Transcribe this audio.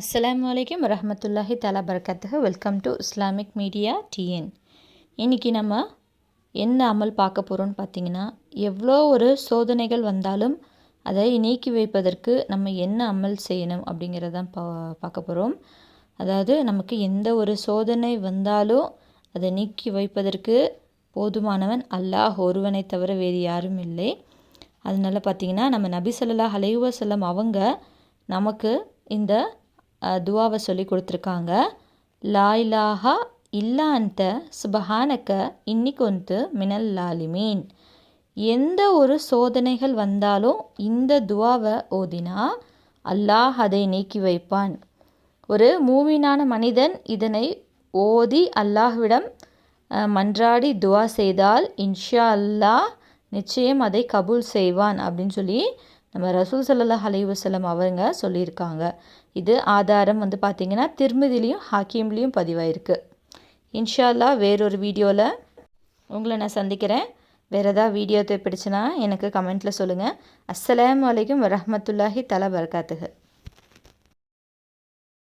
அஸ்லாம் வலைக்கம் வரஹமத்துல்லாஹி தலா பரக்கத்துஹு. Welcome to Islamic media TN இன்றைக்கி நம்ம என்ன அமல் பார்க்க போகிறோம்னு பார்த்தீங்கன்னா எவ்வளோ ஒரு சோதனைகள் வந்தாலும் அதை நீக்கி வைப்பதற்கு நம்ம என்ன அமல் செய்யணும் அப்படிங்கிறதான் பா பார்க்க போகிறோம் அதாவது நமக்கு எந்த ஒரு சோதனை வந்தாலும் அதை நீக்கி வைப்பதற்கு போதுமானவன் அல்லாஹ் ஒருவனை தவிர வேறு யாரும் இல்லை. அதனால் பார்த்திங்கன்னா நம்ம நபி ஸல்லல்லாஹு அலைஹி அவங்க நமக்கு இந்த துவாவை சொல்லி கொடுத்துருக்காங்க. லாய்லாஹா இலாஹா இல்லா அன்ட சுபஹானக்க இன்னைக்கு வந்து மினல் லாலிமீன். எந்த ஒரு சோதனைகள் வந்தாலும் இந்த துவாவை ஓதினா அல்லாஹ் அதை நீக்கி வைப்பான். ஒரு மூவினான மனிதன் இதனை ஓதி அல்லாஹ்விடம் மன்றாடி துவா செய்தால் இன்ஷா அல்லாஹ் நிச்சயம் அதை கபூல் செய்வான் அப்படின்னு சொல்லி நம்ம ரசூல் ஸல்லல்லாஹு அலைஹி வஸல்லம் அவங்க சொல்லியிருக்காங்க. இது ஆதாரம் வந்து பார்த்திங்கன்னா திருமதிலையும் ஹாக்கிம்லேயும் பதிவாயிருக்கு. இன்ஷா அல்லாஹ் வேறொரு வீடியோவில் உங்களை நான் சந்திக்கிறேன். வேறு ஏதாவது வீடியோ பிடிச்சுன்னா எனக்கு கமெண்ட்டில் சொல்லுங்கள் அஸ்ஸலாமு அலைக்கும் வரமத்துல்லாஹி தலா பரகாத்துஹு